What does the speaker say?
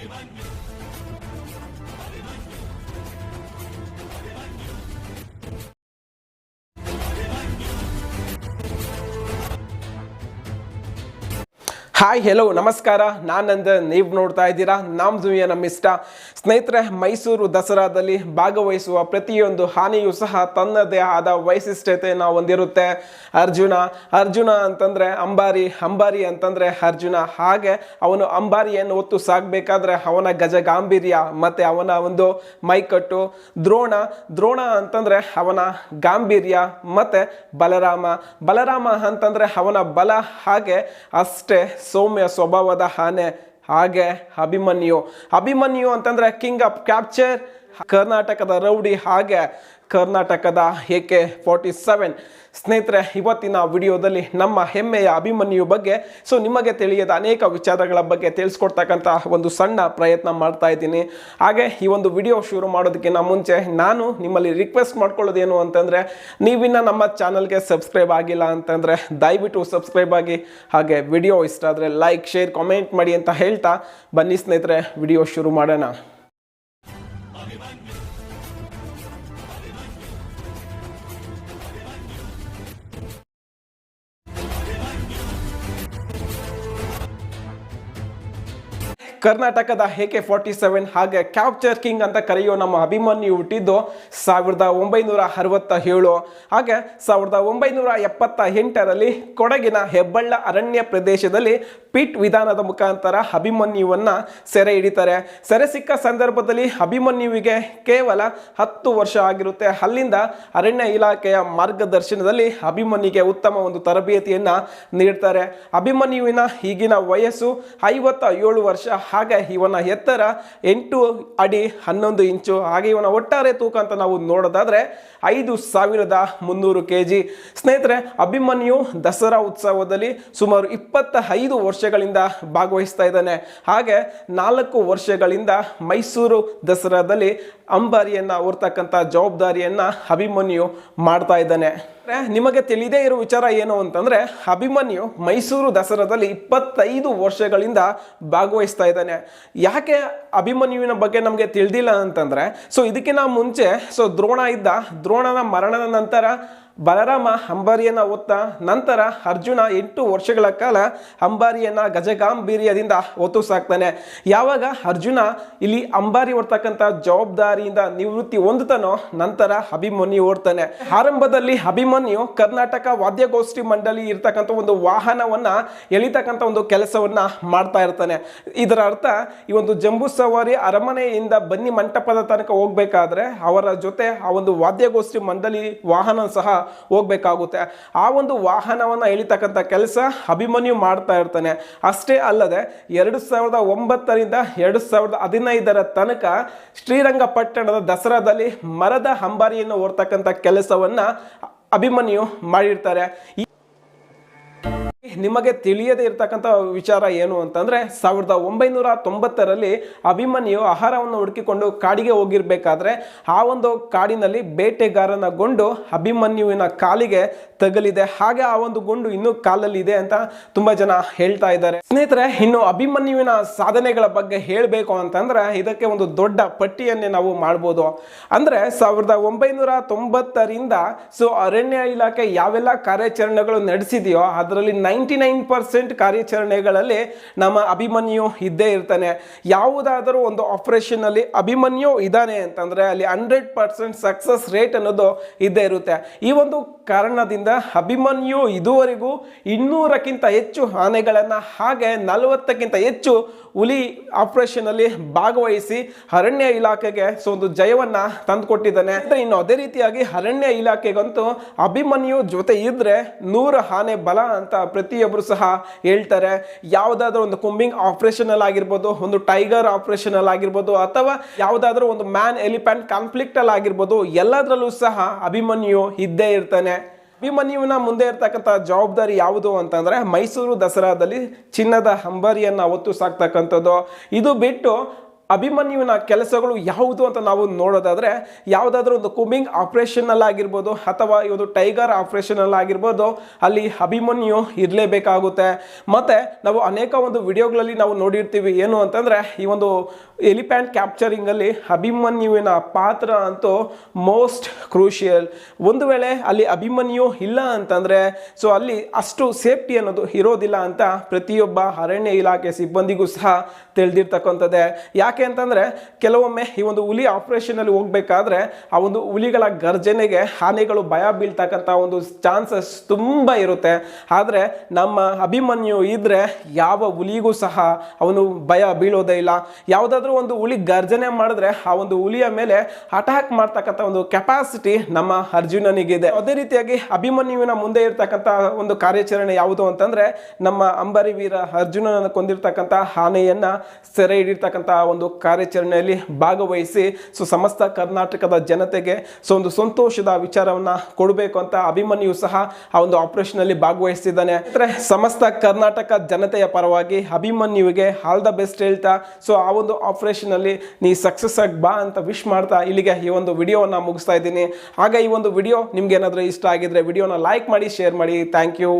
Hadi ben bir hi hello ನಮಸ್ಕಾರ. ನಾನಂದ ನೀವು ನೋಡ್ತಾ ಇದ್ದೀರಾ? ನಾಮ್ ನಮ್ಮ ಇಷ್ಟ. ಸ್ನೇಹಿತರೆ, ಮೈಸೂರು ದಸರಾದಲ್ಲಿ ಭಾಗವಹಿಸುವ ಪ್ರತಿಯೊಂದು ಹಾನಿಯೂ ಸಹ ತನ್ನದೇ ಆದ ವೈಶಿಷ್ಟ್ಯತೆಯನ್ನು ಹೊಂದಿರುತ್ತೆ. ಅರ್ಜುನ ಅರ್ಜುನ ಅಂತಂದರೆ ಅಂಬಾರಿ ಅಂಬಾರಿ ಅಂತಂದರೆ ಅರ್ಜುನ. ಹಾಗೆ ಅವನು ಅಂಬಾರಿಯನ್ನು ಹೊತ್ತು ಸಾಗಬೇಕಾದ್ರೆ ಅವನ ಗಜ ಗಾಂಭೀರ್ಯ ಮತ್ತು ಅವನ ಒಂದು ಮೈಕಟ್ಟು. ದ್ರೋಣ ದ್ರೋಣ ಅಂತಂದರೆ ಅವನ ಗಾಂಭೀರ್ಯ ಮತ್ತು ಬಲರಾಮ. ಬಲರಾಮ ಅಂತಂದರೆ ಅವನ ಬಲ ಹಾಗೆ ಅಷ್ಟೇ. ಸೌಮ್ಯ ಸ್ವಭಾವದ ಆನೆ. ಹಾಗೆ ಅಭಿಮನ್ಯು. ಅಭಿಮನ್ಯು ಅಂತಂದ್ರೆ ಕಿಂಗ್ ಆಫ್ ಕ್ಯಾಪ್ಚರ್ ಕರ್ನಾಟಕದ ರೌಡಿ ಹಾಗೆ ಕರ್ನಾಟಕದ ಎ ಕೆ ಫಾರ್ಟಿ ಸೆವೆನ್. ಸ್ನೇಹಿತರೆ, ಇವತ್ತಿನ ವಿಡಿಯೋದಲ್ಲಿ ನಮ್ಮ ಹೆಮ್ಮೆಯ ಅಭಿಮನ್ಯು ಬಗ್ಗೆ ಸೊ ನಿಮಗೆ ತಿಳಿಯದ ಅನೇಕ ವಿಚಾರಗಳ ಬಗ್ಗೆ ತಿಳಿಸ್ಕೊಡ್ತಕ್ಕಂಥ ಒಂದು ಸಣ್ಣ ಪ್ರಯತ್ನ ಮಾಡ್ತಾ ಇದ್ದೀನಿ. ಹಾಗೆ ಈ ಒಂದು ವಿಡಿಯೋ ಶುರು ಮಾಡೋದಕ್ಕಿಂತ ಮುಂಚೆ ನಾನು ನಿಮ್ಮಲ್ಲಿ ರಿಕ್ವೆಸ್ಟ್ ಮಾಡ್ಕೊಳ್ಳೋದೇನು ಅಂತಂದರೆ, ನೀವಿನ್ನ ನಮ್ಮ ಚಾನಲ್ಗೆ ಸಬ್ಸ್ಕ್ರೈಬ್ ಆಗಿಲ್ಲ ಅಂತಂದರೆ, ದಯವಿಟ್ಟು ಸಬ್ಸ್ಕ್ರೈಬ್ ಆಗಿ, ಹಾಗೆ ವಿಡಿಯೋ ಇಷ್ಟ ಆದರೆ ಲೈಕ್ ಶೇರ್ ಕಾಮೆಂಟ್ ಮಾಡಿ ಅಂತ ಹೇಳ್ತಾ ಬನ್ನಿ ಸ್ನೇಹಿತರೆ, ವಿಡಿಯೋ ಶುರು ಮಾಡೋಣ. ಕರ್ನಾಟಕದ ಎ ಕೆ ಫಾರ್ಟಿ ಸೆವೆನ್ ಹಾಗೆ ಕ್ಯಾಪ್ಚರ್ ಕಿಂಗ್ ಅಂತ ಕರೆಯೋ ನಮ್ಮ ಅಭಿಮನ್ಯು ಹುಟ್ಟಿದ್ದು ಸಾವಿರದ ಒಂಬೈನೂರ ಅರವತ್ತ ಏಳು ಹಾಗೆ ಸಾವಿರದ ಒಂಬೈನೂರ ಎಪ್ಪತ್ತ ಎಂಟರಲ್ಲಿ ಕೊಡಗಿನ ಹೆಬ್ಬಳ್ಳ ಅರಣ್ಯ ಪ್ರದೇಶದಲ್ಲಿ ಪಿಟ್ ವಿಧಾನದ ಮುಖಾಂತರ ಅಭಿಮನ್ಯುವನ್ನು ಸೆರೆ ಹಿಡಿತಾರೆ. ಸೆರೆ ಸಿಕ್ಕ ಸಂದರ್ಭದಲ್ಲಿ ಅಭಿಮನ್ಯುವಿಗೆ ಕೇವಲ ಹತ್ತು ವರ್ಷ ಆಗಿರುತ್ತೆ. ಅಲ್ಲಿಂದ ಅರಣ್ಯ ಇಲಾಖೆಯ ಮಾರ್ಗದರ್ಶನದಲ್ಲಿ ಅಭಿಮನ್ಯುಗೆ ಉತ್ತಮ ಒಂದು ತರಬೇತಿಯನ್ನು ನೀಡ್ತಾರೆ. ಅಭಿಮನ್ಯುವಿನ ಈಗಿನ ವಯಸ್ಸು ಐವತ್ತ ಏಳು ವರ್ಷ ಹಾಗೆ ಇವನ ಎತ್ತರ ಎಂಟು ಅಡಿ ಹನ್ನೊಂದು ಇಂಚು, ಹಾಗೆ ಇವನ ಒಟ್ಟಾರೆ ತೂಕ ಅಂತ ನಾವು ನೋಡೋದಾದ್ರೆ ಐದು ಸಾವಿರದ ಮುನ್ನೂರು ಕೆ ಜಿ ಸ್ನೇಹಿತರೆ, ಅಭಿಮನ್ಯು ದಸರಾ ಉತ್ಸವದಲ್ಲಿ ಸುಮಾರು ಇಪ್ಪತ್ತ ಐದು ವರ್ಷಗಳಿಂದ ಭಾಗವಹಿಸ್ತಾ ಇದ್ದಾನೆ. ಹಾಗೆ ನಾಲ್ಕು ವರ್ಷಗಳಿಂದ ಮೈಸೂರು ದಸರಾದಲ್ಲಿ ಅಂಬಾರಿಯನ್ನು, ಹೊರ್ತಕ್ಕಂಥ ಜವಾಬ್ದಾರಿಯನ್ನು ಅಭಿಮನ್ಯು ಮಾಡ್ತಾ ಇದ್ದಾನೆ. ನಿಮಗೆ ತಿಳಿದೇ ಇರೋ ವಿಚಾರ ಏನು ಅಂತಂದ್ರೆ, ಅಭಿಮನ್ಯು ಮೈಸೂರು ದಸರಾದಲ್ಲಿ ಇಪ್ಪತ್ತೈದು ವರ್ಷಗಳಿಂದ ಭಾಗವಹಿಸ್ತಾ ಇದ್ದಾನೆ. ಯಾಕೆ ಅಭಿಮನ್ಯುವಿನ ಬಗ್ಗೆ ನಮಗೆ ತಿಳಿದಿಲ್ಲ ಅಂತಂದ್ರೆ ಸೊ ಇದಕ್ಕಿಂತ ಮುಂಚೆ ಸೊ ದ್ರೋಣ ಇದ್ದ, ದ್ರೋಣನ ಮರಣದ ನಂತರ ಬಲರಾಮ ಅಂಬಾರಿಯನ್ನು ಓದ್ತಾ ನಂತರ ಅರ್ಜುನ ಎಂಟು ವರ್ಷಗಳ ಕಾಲ ಅಂಬಾರಿಯನ್ನು ಗಜಗಾಂಬೀರ್ಯದಿಂದ ಹೊತ್ತು ಸಾಕ್ತಾನೆ. ಯಾವಾಗ ಅರ್ಜುನ ಇಲ್ಲಿ ಅಂಬಾರಿ ಹೊರ್ತಕ್ಕಂಥ ಜವಾಬ್ದಾರಿಯಿಂದ ನಿವೃತ್ತಿ ಹೊಂದುತ್ತಾನೋ ನಂತರ ಅಭಿಮನ್ಯು ಓಡ್ತಾನೆ ಆರಂಭದಲ್ಲಿ ಅಭಿಮನ್ಯು ಕರ್ನಾಟಕ ವಾದ್ಯಗೋಷ್ಠಿ ಮಂಡಳಿ ಇರ್ತಕ್ಕಂಥ ಒಂದು ವಾಹನವನ್ನ ಎಳಿತಕ್ಕಂಥ ಒಂದು ಕೆಲಸವನ್ನ ಮಾಡ್ತಾ ಇರ್ತಾನೆ. ಇದರ ಅರ್ಥ ಈ ಒಂದು ಜಂಬೂ ಸವಾರಿ ಅರಮನೆಯಿಂದ ಬನ್ನಿ ಮಂಟಪದ ತನಕ ಹೋಗಬೇಕಾದ್ರೆ ಅವರ ಜೊತೆ ಆ ಒಂದು ವಾದ್ಯಗೋಷ್ಠಿ ಮಂಡಳಿ ವಾಹನ ಸಹ ಹೋಗ್ಬೇಕಾಗುತ್ತೆ. ಆ ಒಂದು ವಾಹನವನ್ನು ಎಳಿತಕ್ಕಂಥ ಕೆಲಸ ಅಭಿಮನ್ಯು ಮಾಡ್ತಾ ಇರ್ತಾನೆ. ಅಷ್ಟೇ ಅಲ್ಲದೆ ಎರಡು ಸಾವಿರದ ಒಂಬತ್ತರಿಂದ ಎರಡು ಸಾವಿರದ ಹದಿನೈದರ ತನಕ ಶ್ರೀರಂಗಪಟ್ಟಣದ ದಸರಾದಲ್ಲಿ ಮರದ ಅಂಬಾರಿಯನ್ನು ಹೊರ್ತಕ್ಕಂಥ ಕೆಲಸವನ್ನು ಅಭಿಮನ್ಯು ಮಾಡಿರ್ತಾರೆ. ನಿಮಗೆ ತಿಳಿಯದೇ ಇರತಕ್ಕಂಥ ವಿಚಾರ ಏನು ಅಂತಂದರೆ ಸಾವಿರದ ಒಂಬೈನೂರ ತೊಂಬತ್ತರಲ್ಲಿ ಅಭಿಮನ್ಯು ಆಹಾರವನ್ನು ಹುಡುಕಿಕೊಂಡು ಕಾಡಿಗೆ ಹೋಗಿರಬೇಕಾದ್ರೆ ಆ ಒಂದು ಕಾಡಿನಲ್ಲಿ ಬೇಟೆಗಾರನ ಗೊಂಡು ಅಭಿಮನ್ಯುವಿನ ಕಾಲಿಗೆ ತಗಲಿದೆ. ಹಾಗೆ ಆ ಒಂದು ಗುಂಡು ಇನ್ನೂ ಕಾಲಲ್ಲಿ ಇದೆ ಅಂತ ತುಂಬ ಜನ ಹೇಳ್ತಾ ಇದ್ದಾರೆ. ಸ್ನೇಹಿತರೆ, ಇನ್ನು ಅಭಿಮನ್ಯುವಿನ ಸಾಧನೆಗಳ ಬಗ್ಗೆ ಹೇಳಬೇಕು ಅಂತಂದರೆ ಇದಕ್ಕೆ ಒಂದು ದೊಡ್ಡ ಪಟ್ಟಿಯನ್ನೇ ನಾವು ಮಾಡ್ಬೋದು. ಅಂದರೆ ಸಾವಿರದ ಒಂಬೈನೂರ ತೊಂಬತ್ತರಿಂದ ಸೊ ಅರಣ್ಯ ಇಲಾಖೆ ಯಾವೆಲ್ಲ ಕಾರ್ಯಾಚರಣೆಗಳು ನಡೆಸಿದೆಯೋ, ಅದರಲ್ಲಿ ನೈಂಟಿ ನೈನ್ ಪರ್ಸೆಂಟ್ ಕಾರ್ಯಾಚರಣೆಗಳಲ್ಲಿ ನಮ್ಮ ಅಭಿಮನ್ಯು ಇದ್ದೇ ಇರ್ತಾನೆ. ಯಾವುದಾದರೂ ಒಂದು ಆಪರೇಷನ್ ಅಲ್ಲಿ ಅಭಿಮನ್ಯು ಇದ್ದಾನೆ ಅಂತಂದ್ರೆ ಅಲ್ಲಿ ಹಂಡ್ರೆಡ್ ಪರ್ಸೆಂಟ್ ಸಕ್ಸಸ್ ರೇಟ್ ಅನ್ನೋದು ಇದ್ದೇ ಇರುತ್ತೆ. ಈ ಒಂದು ಕಾರಣದಿಂದ ಅಭಿಮನ್ಯು ಇದುವರೆಗೂ ಇನ್ನೂರಕ್ಕಿಂತ ಹೆಚ್ಚು ಆನೆಗಳನ್ನು ಹಾಗೆ ನಲವತ್ತಕ್ಕಿಂತ ಹೆಚ್ಚು ಹುಲಿ ಆಪರೇಷನ್ ಅಲ್ಲಿ ಭಾಗವಹಿಸಿ ಅರಣ್ಯ ಇಲಾಖೆಗೆ ಸೊ ಒಂದು ಜಯವನ್ನ ತಂದುಕೊಟ್ಟಿದ್ದಾನೆ. ಇನ್ನು ಅದೇ ರೀತಿಯಾಗಿ ಅರಣ್ಯ ಇಲಾಖೆಗಂತೂ ಅಭಿಮನ್ಯು ಜೊತೆ ಇದ್ದರೆ ನೂರ ಆನೆ ಬಲ ಅಂತ ಪ್ರತಿಯೊಬ್ಬರು ಸಹ ಹೇಳ್ತಾರೆ, ಯಾವುದಾದ್ರೂ ಒಂದು ಕುಂಬಿಂಗ್ ಆಪರೇಷನಲ್ ಆಗಿರ್ಬೋದು, ಒಂದು ಟೈಗರ್ ಆಪರೇಷನಲ್ ಆಗಿರ್ಬೋದು, ಅಥವಾ ಯಾವುದಾದ್ರೂ ಒಂದು ಮ್ಯಾನ್ ಎಲಿಫೆಂಟ್ ಕಾನ್ಫ್ಲಿಕ್ಟ್ ಅಲ್ಲಿ ಆಗಿರ್ಬೋದು, ಎಲ್ಲದರಲ್ಲೂ ಸಹ ಅಭಿಮನ್ಯು ಇದ್ದೇ ಇರ್ತಾನೆ. ಅಭಿಮನ್ಯುವಿನ ಮುಂದೆ ಇರ್ತಕ್ಕಂಥ ಜವಾಬ್ದಾರಿ ಯಾವುದು ಅಂತಂದರೆ, ಮೈಸೂರು ದಸರಾದಲ್ಲಿ ಚಿನ್ನದ ಅಂಬಾರಿಯನ್ನು ಹೊತ್ತು ಸಾಕ್ತಕ್ಕಂಥದ್ದು. ಇದು ಬಿಟ್ಟು ಅಭಿಮನ್ಯುವಿನ ಕೆಲಸಗಳು ಯಾವುದು ಅಂತ ನಾವು ನೋಡೋದಾದರೆ ಯಾವುದಾದ್ರೂ ಒಂದು ಕುಮಿಂಗ್ ಆಪರೇಷನ್ ಆಗಿರ್ಬೋದು ಅಥವಾ ಒಂದು ಟೈಗರ್ ಆಪರೇಷನ್ ಆಗಿರ್ಬೋದು ಅಲ್ಲಿ ಅಭಿಮನ್ಯು ಇರಲೇಬೇಕಾಗುತ್ತೆ. ಮತ್ತು ನಾವು ಅನೇಕ ಒಂದು ವಿಡಿಯೋಗಳಲ್ಲಿ ನಾವು ನೋಡಿರ್ತೀವಿ ಏನು ಅಂತಂದರೆ ಈ ಒಂದು ಎಲಿಫ್ಯಾಂಟ್ ಕ್ಯಾಪ್ಚರಿಂಗಲ್ಲಿ ಅಭಿಮನ್ಯುವಿನ ಪಾತ್ರ ಅಂತೂ ಮೋಸ್ಟ್ ಕ್ರೂಷಿಯಲ್. ಒಂದು ವೇಳೆ ಅಲ್ಲಿ ಅಭಿಮನ್ಯು ಇಲ್ಲ ಅಂತಂದರೆ, ಸೊ ಅಲ್ಲಿ ಅಷ್ಟು ಸೇಫ್ಟಿ ಅನ್ನೋದು ಇರೋದಿಲ್ಲ ಅಂತ ಪ್ರತಿಯೊಬ್ಬ ಅರಣ್ಯ ಇಲಾಖೆ ಸಿಬ್ಬಂದಿಗೂ ಸಹ ತಿಳಿದಿರ್ತಕ್ಕಂಥದ್ದೇ. ಯಾಕೆ ಅಂತಂದ್ರೆ ಕೆಲವೊಮ್ಮೆ ಈ ಒಂದು ಹುಲಿ ಆಪರೇಷನ್ ಅಲ್ಲಿ ಹೋಗ್ಬೇಕಾದ್ರೆ ಆ ಒಂದು ಹುಲಿಗಳ ಗರ್ಜನೆಗೆ ಆನೆಗಳು ಭಯ ಬೀಳ್ತಕ್ಕಂಥ ಒಂದು ಚಾನ್ಸಸ್ ತುಂಬಾ ಇರುತ್ತೆ. ಆದರೆ ನಮ್ಮ ಅಭಿಮನ್ಯು ಇದ್ದರೆ ಯಾವ ಹುಲಿಗೂ ಸಹ ಅವನು ಭಯ ಬೀಳೋದೇ ಇಲ್ಲ. ಯಾವುದಾದ್ರೂ ಒಂದು ಹುಲಿ ಗರ್ಜನೆ ಮಾಡಿದ್ರೆ ಆ ಒಂದು ಹುಲಿಯ ಮೇಲೆ ಅಟ್ಯಾಕ್ ಮಾಡ್ತಕ್ಕಂಥ ಒಂದು ಕೆಪಾಸಿಟಿ ನಮ್ಮ ಅರ್ಜುನನಿಗಿದೆ. ಅದೇ ರೀತಿಯಾಗಿ ಅಭಿಮನ್ಯುವಿನ ಮುಂದೆ ಇರ್ತಕ್ಕಂಥ ಒಂದು ಕಾರ್ಯಾಚರಣೆ ಯಾವುದು ಅಂತಂದ್ರೆ ನಮ್ಮ ಅಂಬರಿ ವೀರ ಅರ್ಜುನನ ಕೊಂದಿರ್ತಕ್ಕಂಥ ಆನೆಯನ್ನು ಸೆರೆ ಹಿಡಿರ್ತಕ್ಕಂಥ ಒಂದು ಕಾರ್ಯಾಚರಣೆಯಲ್ಲಿ ಭಾಗವಹಿಸಿ ಸೊ ಸಮಸ್ತ ಕರ್ನಾಟಕದ ಜನತೆಗೆ ಸೊ ಒಂದು ಸಂತೋಷದ ವಿಚಾರವನ್ನು ಕೊಡಬೇಕು ಅಂತ ಅಭಿಮನ್ಯು ಸಹ ಆ ಒಂದು ಆಪರೇಷನಲ್ಲಿ ಭಾಗವಹಿಸ್ತಿದ್ದಾನೆ. ಅಂದರೆ ಸಮಸ್ತ ಕರ್ನಾಟಕ ಜನತೆಯ ಪರವಾಗಿ ಅಭಿಮನ್ಯುವಿಗೆ ಆಲ್ ದ ಬೆಸ್ಟ್ ಹೇಳ್ತಾ ಸೊ ಆ ಒಂದು ಆಪರೇಷನಲ್ಲಿ ನೀ ಸಕ್ಸಸ್ ಆಗಿ ಬಾ ಅಂತ ವಿಶ್ ಮಾಡ್ತಾ ಇಲ್ಲಿಗೆ ಈ ಒಂದು ವಿಡಿಯೋವನ್ನು ಮುಗಿಸ್ತಾ ಇದ್ದೀನಿ. ಆಗ ಈ ಒಂದು ವಿಡಿಯೋ ನಿಮ್ಗೆ ಏನಾದರೂ ಇಷ್ಟ ಆಗಿದ್ರೆ ವಿಡಿಯೋನ ಲೈಕ್ ಮಾಡಿ ಶೇರ್ ಮಾಡಿ. Thank you